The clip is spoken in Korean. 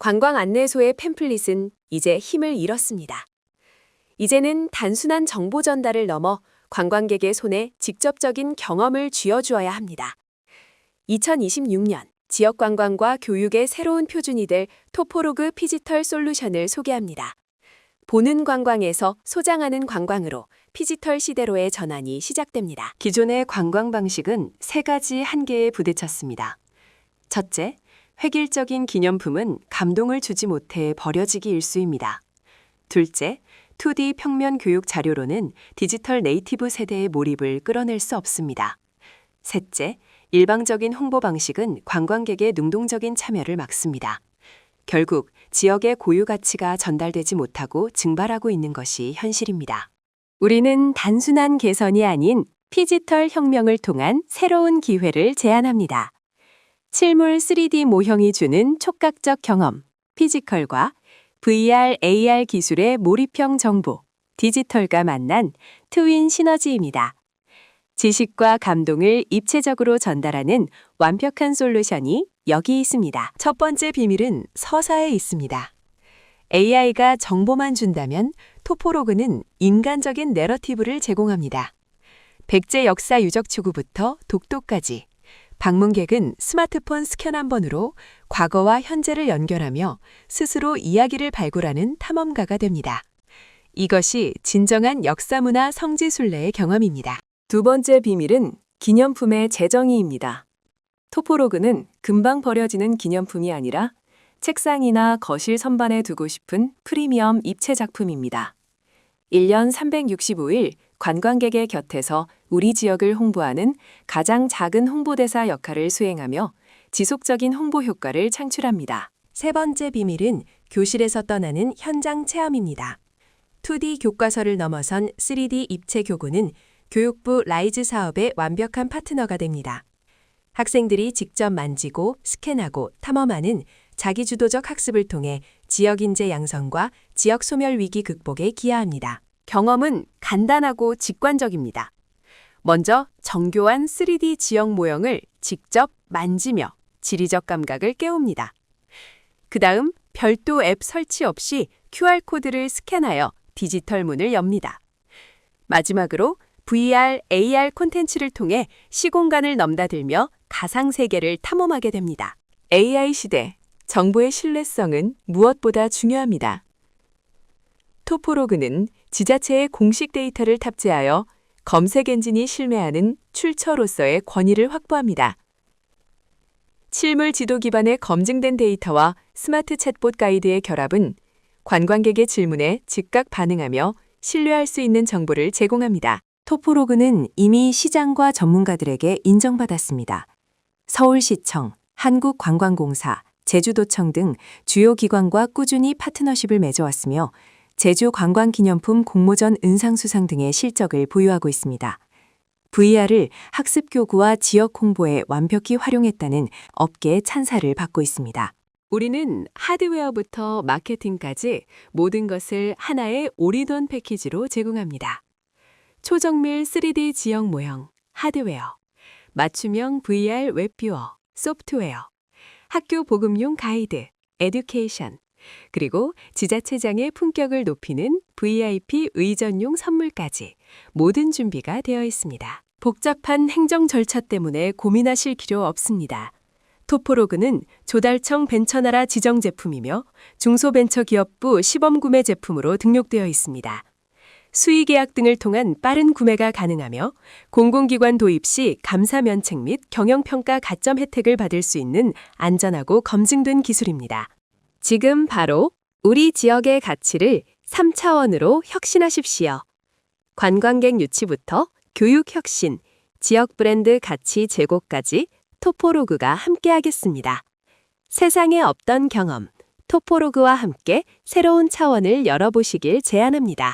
관광 안내소의 팸플릿은 이제 힘을 잃었습니다. 이제는 단순한 정보 전달을 넘어 관광객의 손에 직접적인 경험을 쥐어주어야 합니다. 2026년 지역 관광과 교육의 새로운 표준이 될 토포로그 피지털 솔루션을 소개합니다. 보는 관광에서 소장하는 관광으로 피지털 시대로의 전환이 시작됩니다. 기존의 관광 방식은 세 가지 한계에 부딪혔습니다. 첫째, 획일적인 기념품은 감동을 주지 못해 버려지기 일쑤입니다. 둘째, 2D 평면 교육 자료로는 디지털 네이티브 세대의 몰입을 끌어낼 수 없습니다. 셋째, 일방적인 홍보 방식은 관광객의 능동적인 참여를 막습니다. 결국 지역의 고유 가치가 전달되지 못하고 증발하고 있는 것이 현실입니다. 우리는 단순한 개선이 아닌 피지털 혁명을 통한 새로운 기회를 제안합니다. 실물 3D 모형이 주는 촉각적 경험, 피지컬과 VR, AR 기술의 몰입형 정보, 디지털과 만난 트윈 시너지입니다. 지식과 감동을 입체적으로 전달하는 완벽한 솔루션이 여기 있습니다. 첫 번째 비밀은 서사에 있습니다. AI가 정보만 준다면 토포로그는 인간적인 내러티브를 제공합니다. 백제 역사 유적 추구부터 독도까지 방문객은 스마트폰 스캔 한 번으로 과거와 현재를 연결하며 스스로 이야기를 발굴하는 탐험가가 됩니다. 이것이 진정한 역사문화 성지순례의 경험입니다. 두 번째 비밀은 기념품의 재정의입니다. 토포로그는 금방 버려지는 기념품이 아니라 책상이나 거실 선반에 두고 싶은 프리미엄 입체 작품입니다. 1년 365일 관광객의 곁에서 우리 지역을 홍보하는 가장 작은 홍보대사 역할을 수행하며 지속적인 홍보 효과를 창출합니다. 세 번째 비밀은 교실에서 떠나는 현장 체험입니다. 2D 교과서를 넘어선 3D 입체 교구는 교육부 라이즈 사업의 완벽한 파트너가 됩니다. 학생들이 직접 만지고 스캔하고 탐험하는 자기주도적 학습을 통해 지역 인재 양성과 지역 소멸 위기 극복에 기여합니다. 경험은 간단하고 직관적입니다. 먼저 정교한 3D 지역 모형을 직접 만지며 지리적 감각을 깨웁니다. 그 다음 별도 앱 설치 없이 QR코드를 스캔하여 디지털 문을 엽니다. 마지막으로 VR, AR 콘텐츠를 통해 시공간을 넘나들며 가상세계를 탐험하게 됩니다. AI 시대, 정보의 신뢰성은 무엇보다 중요합니다. 토포로그는 지자체의 공식 데이터를 탑재하여 검색 엔진이 실매하는 출처로서의 권위를 확보합니다. 실물 지도 기반의 검증된 데이터와 스마트 챗봇 가이드의 결합은 관광객의 질문에 즉각 반응하며 신뢰할 수 있는 정보를 제공합니다. 토포로그는 이미 시장과 전문가들에게 인정받았습니다. 서울시청, 한국관광공사, 제주도청 등 주요 기관과 꾸준히 파트너십을 맺어왔으며 제주 관광기념품 공모전 은상수상 등의 실적을 보유하고 있습니다. VR을 학습 교구와 지역 홍보에 완벽히 활용했다는 업계의 찬사를 받고 있습니다. 우리는 하드웨어부터 마케팅까지 모든 것을 하나의 오리돈 패키지로 제공합니다. 초정밀 3D 지역 모형, 하드웨어, 맞춤형 VR 웹뷰어, 소프트웨어, 학교 복음용 가이드, 에듀케이션, 그리고 지자체장의 품격을 높이는 VIP 의전용 선물까지 모든 준비가 되어 있습니다. 복잡한 행정 절차 때문에 고민하실 필요 없습니다. 토포로그는 조달청 벤처나라 지정 제품이며 중소벤처기업부 시범구매 제품으로 등록되어 있습니다. 수의 계약 등을 통한 빠른 구매가 가능하며 공공기관 도입 시 감사 면책 및 경영평가 가점 혜택을 받을 수 있는 안전하고 검증된 기술입니다. 지금 바로 우리 지역의 가치를 3차원으로 혁신하십시오. 관광객 유치부터 교육 혁신, 지역 브랜드 가치 제고까지 토포로그가 함께하겠습니다. 세상에 없던 경험, 토포로그와 함께 새로운 차원을 열어보시길 제안합니다.